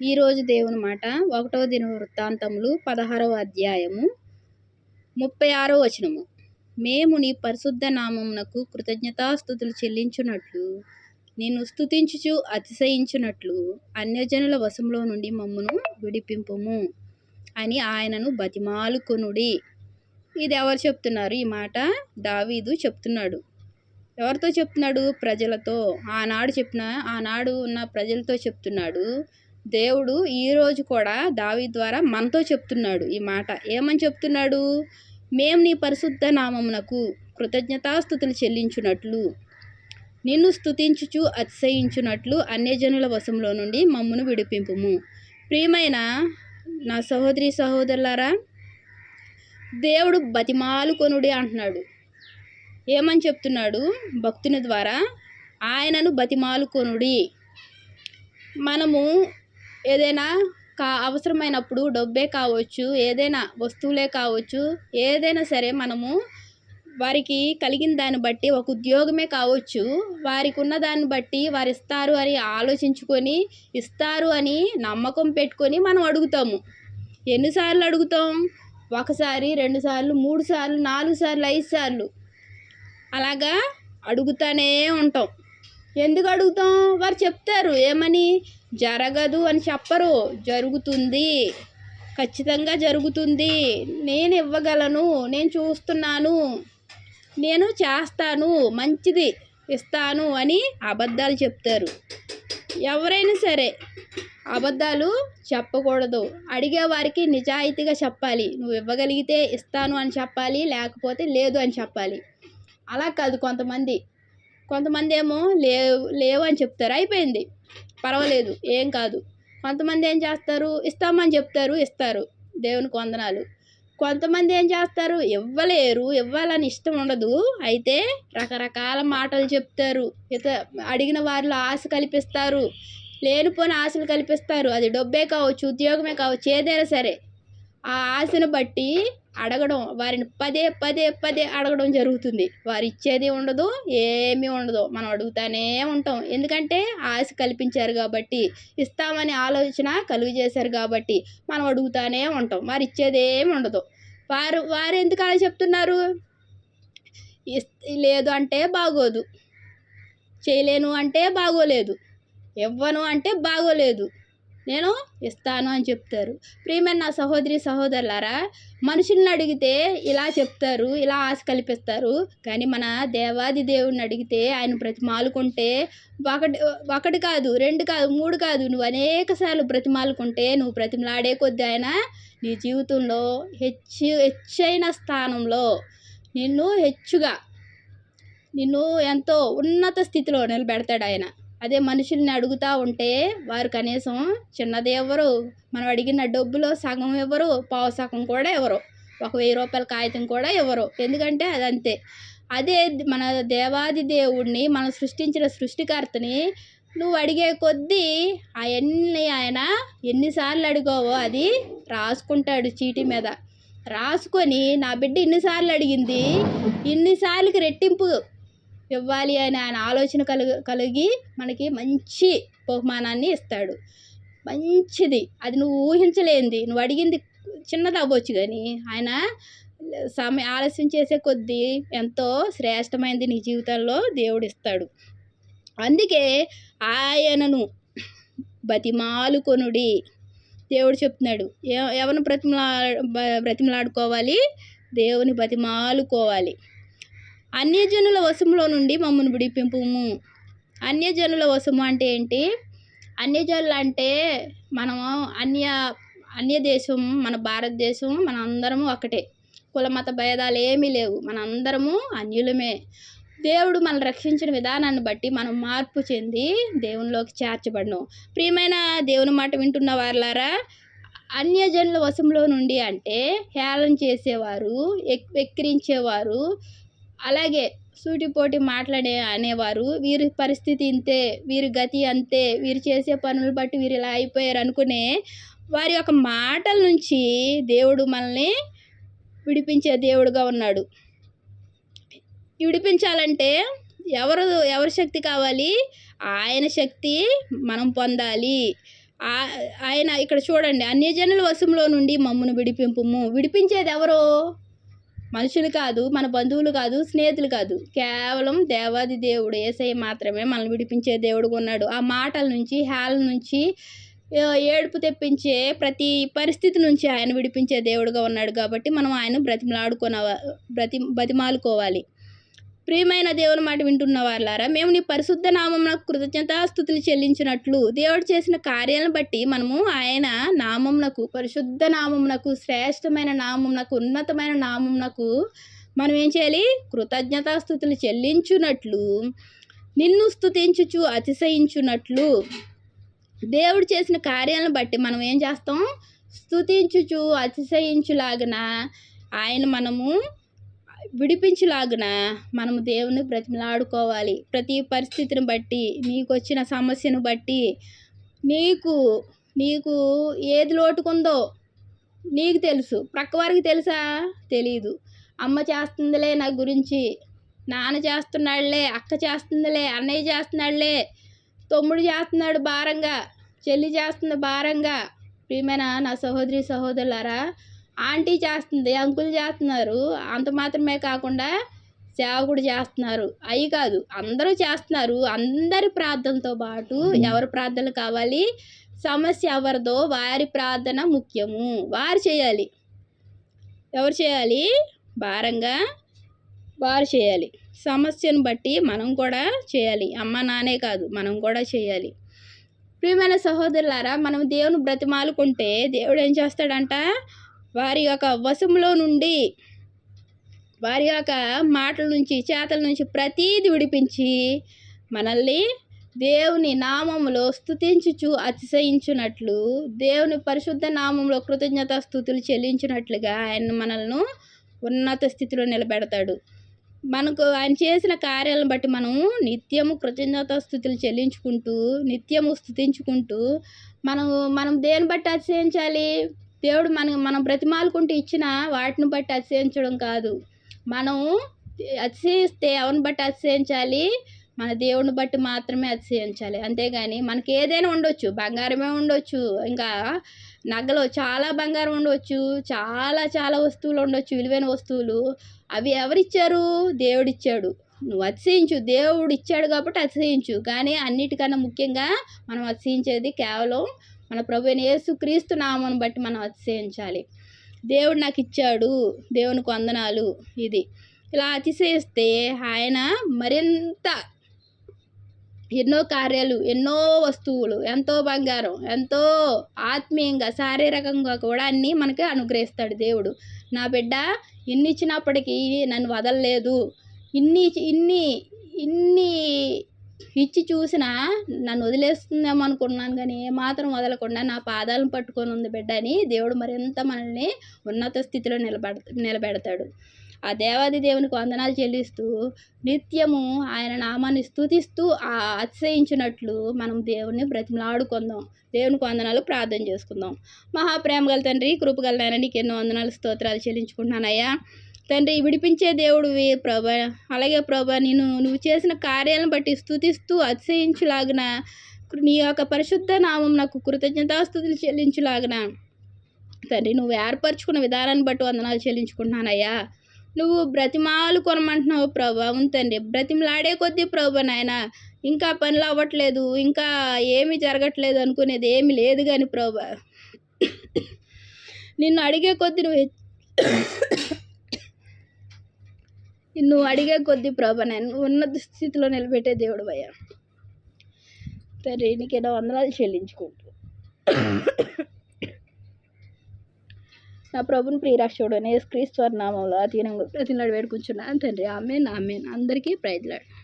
ఈరోజు దేవుని మాట ఒకటవ దిన వృత్తాంతములు పదహారవ అధ్యాయము ముప్పై ఆరో వచనము. మేము నీ పరిశుద్ధ నామమునకు కృతజ్ఞతాస్థుతులు చెల్లించున్నట్లు నిన్ను స్థుతించుచు అతిశయించున్నట్లు అన్యజనుల వశంలో నుండి మమ్మను విడిపింపుము అని ఆయనను బతిమాలుకొనుడి ఇది ఎవరు చెప్తున్నారు? ఈ మాట దావీదు చెప్తున్నాడు. ఎవరితో చెప్తున్నాడు? ప్రజలతో. ఆనాడు చెప్పిన ఆనాడు ఉన్న ప్రజలతో చెప్తున్నాడు. దేవుడు ఈరోజు కూడా దావి ద్వారా మనతో చెప్తున్నాడు ఈ మాట. ఏమని చెప్తున్నాడు? మేము నీ పరిశుద్ధ నామమునకు కృతజ్ఞతాస్థుతులు చెల్లించున్నట్లు నిన్ను స్థుతించుచు అతిశయించున్నట్లు అన్యజనుల వశంలో నుండి మమ్మను విడిపింపుము. ప్రియమైన నా సహోదరి సహోదరులారా దేవుడు బతిమాలుకొనుడి అంటున్నాడు. ఏమని చెప్తున్నాడు? భక్తుని ద్వారా ఆయనను బతిమాలుకొనుడి. మనము ఏదైనా కా అవసరమైనప్పుడు డబ్బే కావచ్చు ఏదైనా వస్తువులే కావచ్చు ఏదైనా సరే మనము వారికి కలిగిన దాన్ని బట్టి ఒక ఉద్యోగమే కావచ్చు వారికి ఉన్న దాన్ని బట్టి వారు ఇస్తారు అని ఆలోచించుకొని ఇస్తారు అని నమ్మకం పెట్టుకొని మనం అడుగుతాము. ఎన్నిసార్లు అడుగుతాం? ఒకసారి రెండు సార్లు మూడు సార్లు నాలుగు సార్లు ఐదు సార్లు. అలాగా అడుగుతానే ఉంటాం. ఎందుకు అడుగుతాం? వారు చెప్తారు ఏమని? జరగదు అని చెప్పరు. జరుగుతుంది. ఖచ్చితంగా జరుగుతుంది. నేను ఇవ్వగలను. నేను చూస్తున్నాను. నేను చేస్తాను. మంచిది ఇస్తాను అని అబద్ధాలు చెప్తారు. ఎవరైనా సరే అబద్ధాలు చెప్పకూడదు. అడిగే వారికి నిజాయితీగా చెప్పాలి. నువ్వు ఇవ్వగలిగితే ఇస్తాను అని చెప్పాలి. లేకపోతే లేదు అని చెప్పాలి. అలా కాదు కొంతమంది. కొంతమంది ఏమో లేవు లేవు అని చెప్తారు. అయిపోయింది. పర్వాలేదు ఏం కాదు. కొంతమంది ఏం చేస్తారు? ఇస్తామని చెప్తారు ఇస్తారు. దేవునికి వందనాలు. కొంతమంది ఏం చేస్తారు? ఇవ్వలేరు ఇవ్వాలని ఇష్టం ఉండదు. అయితే రకరకాల మాటలు చెప్తారు. ఇత అడిగిన వారిలో ఆశ కల్పిస్తారు. లేనిపోని ఆశలు కల్పిస్తారు. అది డబ్బే కావచ్చు ఉద్యోగమే కావచ్చు ఏదైనా సరే. ఆ ఆశను బట్టి అడగడం వారిని పదే పదే పదే అడగడం జరుగుతుంది. వారు ఇచ్చేది ఉండదు ఏమీ ఉండదు. మనం అడుగుతానే ఉంటాం. ఎందుకంటే ఆశ కల్పించారు కాబట్టి ఇస్తామని ఆలోచన కలుగు చేశారు కాబట్టి మనం అడుగుతానే ఉంటాం. వారు ఇచ్చేది ఏమి ఉండదు. వారు వారు ఎందుకు అలా చెప్తున్నారు? లేదు అంటే బాగోదు. చేయలేను అంటే బాగోలేదు. ఇవ్వను అంటే బాగోలేదు. నేను ఇస్తాను అని చెప్తారు. ప్రియమైన నా సహోదరి సహోదరులారా మనుషుల్ని అడిగితే ఇలా చెప్తారు ఇలా ఆశ కల్పిస్తారు. కానీ మన దేవాది దేవుడిని అడిగితే ఆయన బ్రతిమాలుకుంటే ఒకటి ఒకటి కాదు రెండు కాదు మూడు కాదు నువ్వు అనేక సార్లు బ్రతిమాలుకుంటే నువ్వు బ్రతిమలాడే కొద్ది ఆయన నీ జీవితంలో హెచ్చు హెచ్చైన స్థానంలో నిన్ను హెచ్చుగా నిన్ను ఎంతో ఉన్నత స్థితిలో నిలబెడతాడు ఆయన. అదే మనుషుల్ని అడుగుతూ ఉంటే వారు కనీసం చిన్నది ఎవరు మనం అడిగిన డబ్బులో సగం ఇవ్వరు పావు సగం కూడా ఇవ్వరు ఒక వెయ్యి రూపాయల కాగితం కూడా ఇవ్వరు ఎందుకంటే అది అంతే. అదే మన దేవాది దేవుడిని మనం సృష్టించిన సృష్టికర్తని నువ్వు అడిగే కొద్దీ అవన్నీ ఆయన ఎన్నిసార్లు అడిగావో అది రాసుకుంటాడు చీటీ మీద. రాసుకొని నా బిడ్డ ఇన్నిసార్లు అడిగింది? ఇన్నిసార్లకి రెట్టింపు ఇవ్వాలి అని ఆయన ఆలోచన కలుగు కలిగి మనకి మంచి బహుమానాన్ని ఇస్తాడు. మంచిది. అది నువ్వు ఊహించలేంది నువ్వు అడిగింది చిన్నది అవ్వచ్చు కానీ ఆయన సమయం ఆలస్యం చేసే కొద్దీ ఎంతో శ్రేష్టమైనది నీ జీవితంలో దేవుడు ఇస్తాడు అందుకే ఆయనను బతిమాలుకొనుడి. దేవుడు చెప్తున్నాడు. ఎవరిని బ్రతిమలా బ్రతిమలాడుకోవాలి? దేవుని బతిమాలుకోవాలి. అన్యజనుల వశంలో నుండి మమ్మల్ని విడిపింపుము. అన్యజనుల వశము అంటే ఏంటి? అన్యజనులు అంటే మనము అన్య అన్య దేశం మన భారతదేశం మన అందరము ఒకటే. కుల మత భేదాలు ఏమీ లేవు. మన అందరము అన్యులమే. దేవుడు మనం రక్షించిన విధానాన్ని బట్టి మనం మార్పు చెంది దేవునిలోకి చేర్చబడను. ప్రియమైన దేవుని మాట వింటున్న వారులారా అన్యజనుల వశంలో నుండి అంటే హేళన చేసేవారు ఎక్కిరించేవారు అలాగే సూటిపోటి మాట్లాడే అనేవారు. వీరి పరిస్థితి ఇంతే వీరి గతి అంతే వీరు చేసే పనులు బట్టి వీరు ఇలా అయిపోయారు అనుకునే వారి యొక్క మాటల నుంచి దేవుడు మనల్ని విడిపించే దేవుడుగా ఉన్నాడు. విడిపించాలంటే ఎవరు ఎవరి శక్తి కావాలి? ఆయన శక్తి మనం పొందాలి. ఆ- ఆయన ఇక్కడ చూడండి అన్యజనుల వశంలో నుండి మమ్మను విడిపింపుము. విడిపించేది ఎవరో? మనుషులు కాదు మన బంధువులు కాదు స్నేహితులు కాదు. కేవలం దేవాది దేవుడు ఏసై మాత్రమే మనల్ని విడిపించే దేవుడుగా ఉన్నాడు. ఆ మాటల నుంచి హేళ నుంచి ఏడుపు తెప్పించే ప్రతి పరిస్థితి నుంచి ఆయన విడిపించే దేవుడుగా ఉన్నాడు కాబట్టి మనం ఆయన బ్రతిమలాడుకోన బ్రతి బతిమాలుకోవాలి ప్రియమైన దేవుని మాట వింటున్న వాళ్ళారా మేము నీ పరిశుద్ధ నామం కృతజ్ఞతాస్థుతులు చెల్లించినట్లు దేవుడు చేసిన కార్యాలను బట్టి మనము ఆయన నామమునకు పరిశుద్ధ నామమునకు శ్రేష్టమైన నామమునకు ఉన్నతమైన నామమునకు మనం ఏం చేయాలి? కృతజ్ఞతాస్థుతులు చెల్లించున్నట్లు నిన్ను స్తుతించుచు అతిశయించున్నట్లు దేవుడు చేసిన కార్యాలను బట్టి మనం ఏం చేస్తాం? స్తుతించుచు అతిశయించులాగన ఆయన మనము విడిపించులాగున మనము దేవుని బ్రతిమలాడుకోవాలి. ప్రతి పరిస్థితిని బట్టి నీకు వచ్చిన సమస్యను బట్టి నీకు నీకు ఏది లోటుకుందో నీకు తెలుసు. ప్రక్కవారికి తెలుసా? తెలీదు. అమ్మ చేస్తుందిలే నా గురించి నాన్న చేస్తున్నాడులే అక్క చేస్తుందిలే అన్నయ్య చేస్తున్నాడులే తమ్ముడు చేస్తున్నాడు భారంగా చెల్లి చేస్తుంది భారంగా. ప్రియమైన నా సహోదరి సహోదరులారా ఆంటీ చేస్తుంది అంకుల్ చేస్తున్నారు. అంత మాత్రమే కాకుండా సేవకుడు చేస్తున్నారు. అవి కాదు అందరూ చేస్తున్నారు. అందరి ప్రార్థనతో పాటు ఎవరి ప్రార్థనలు కావాలి? సమస్య ఎవరిదో వారి ప్రార్థన ముఖ్యము. వారు చేయాలి. ఎవరు చేయాలి? భారంగా వారు చేయాలి. సమస్యను బట్టి మనం కూడా చేయాలి. అమ్మ నానే కాదు మనం కూడా చేయాలి. ప్రియమైన సహోదరులారా మనం దేవుని బ్రతిమాలుకుంటే దేవుడు ఏం చేస్తాడంట? వారి యొక్క వశంలో నుండి వారి యొక్క మాటల నుంచి చేతల నుంచి ప్రతీది విడిపించి మనల్ని దేవుని నామములో స్థుతించుచు అతిశయించున్నట్లు దేవుని పరిశుద్ధ నామంలో కృతజ్ఞత స్థుతులు చెల్లించినట్లుగా ఆయన మనల్ని ఉన్నత స్థితిలో నిలబెడతాడు. మనకు ఆయన చేసిన కార్యాలను బట్టి మనం నిత్యము కృతజ్ఞత స్థుతులు చెల్లించుకుంటూ నిత్యము స్థుతించుకుంటూ మనం మనం దేని బట్టి అతిశయించాలి? దేవుడు మనం మనం బ్రతిమాలుకుంటూ ఇచ్చిన వాటిని బట్టి అతిశయించడం కాదు. మనం అతిశయిస్తే ఎవరిని బట్టి అతిశయించాలి? మన దేవుని బట్టి మాత్రమే అతిశయించాలి. అంతేగాని మనకి ఏదైనా ఉండొచ్చు. బంగారమే ఉండొచ్చు. ఇంకా నగలు చాలా బంగారం ఉండవచ్చు చాలా చాలా వస్తువులు ఉండొచ్చు. విలువైన వస్తువులు. అవి ఎవరిచ్చారు? దేవుడిచ్చాడు. నువ్వు అతిశయించు. దేవుడు ఇచ్చాడు కాబట్టి అతిశయించు. కానీ అన్నిటికన్నా ముఖ్యంగా మనం అతిశయించేది కేవలం మన ప్రభు యేసు క్రీస్తు నామను బట్టి మనం అతిశయించాలి. దేవుడు నాకు ఇచ్చాడు. దేవునికి వందనాలు ఇది. ఇలా అతిశయిస్తే ఆయన మరింత ఎన్నో కార్యాలు ఎన్నో వస్తువులు ఎంతో బంగారం ఎంతో ఆత్మీయంగా శారీరకంగా కూడా అన్నీ మనకి అనుగ్రహిస్తాడు దేవుడు. నా బిడ్డ ఇన్ని ఇచ్చినప్పటికీ నన్ను వదలలేదు. ఇన్ని ఇన్ని ఇన్ని ఇచ్చి చూసినా నన్ను వదిలేస్తుందేమో అనుకున్నాను కానీ ఏమాత్రం వదలకుండా నా పాదాలను పట్టుకొని ఉంది బిడ్డ అని దేవుడు మరింత మనల్ని ఉన్నత స్థితిలో నిలబెడ నిలబెడతాడు. ఆ దేవాది దేవునికి వందనాలు చెల్లిస్తూ నిత్యము ఆయన నామాన్ని స్తుతిస్తూ ఆ అతిశయించినట్లు మనం దేవుణ్ణి బ్రతిమలాడుకుందాం. దేవునికి వందనాలు ప్రార్థన చేసుకుందాం. మహాప్రేమ గల తండ్రి కృపగల నాయన నీకు ఎన్నో వందనాలు స్తోత్రాలు చెల్లించుకుంటున్నానయ్యా. తండ్రి విడిపించే దేవుడివి ప్రభా. అలాగే ప్రభా నేను నువ్వు చేసిన కార్యాలను బట్టి స్థుతిస్తూ అతిశయించులాగిన నీ యొక్క పరిశుద్ధ నామం నాకు కృతజ్ఞతాస్థుతులు చెల్లించులాగిన తండ్రి నువ్వు ఏర్పరచుకున్న విధానాన్ని బట్టి వందనాలు చెల్లించుకుంటున్నానయ్యా. నువ్వు బ్రతిమాలు కొనమంటున్నావు ప్రభా. అవును తండ్రి బ్రతిమలాడే కొద్దీ ప్రభా నాయన ఇంకా పనులు అవ్వట్లేదు ఇంకా ఏమీ జరగట్లేదు అనుకునేది ఏమీ లేదు కానీ ప్రభా. నిన్ను అడిగే కొద్దీ నువ్వు నువ్వు అడిగే కొద్దీ ప్రభా నేను ఉన్నత స్థితిలో నిలబెట్టే దేవుడు అయ్యా సరే నీకేదో వందనాలు చెల్లించుకుంటూ. నా ప్రభుని ప్రియరాక్షుడు అనే క్రీస్తు నామంలో తీనం ప్రతి నడు వేడుకుంటున్నాను తండ్రి ఆమె ఆమె అందరికీ ప్రైజ్లాడు.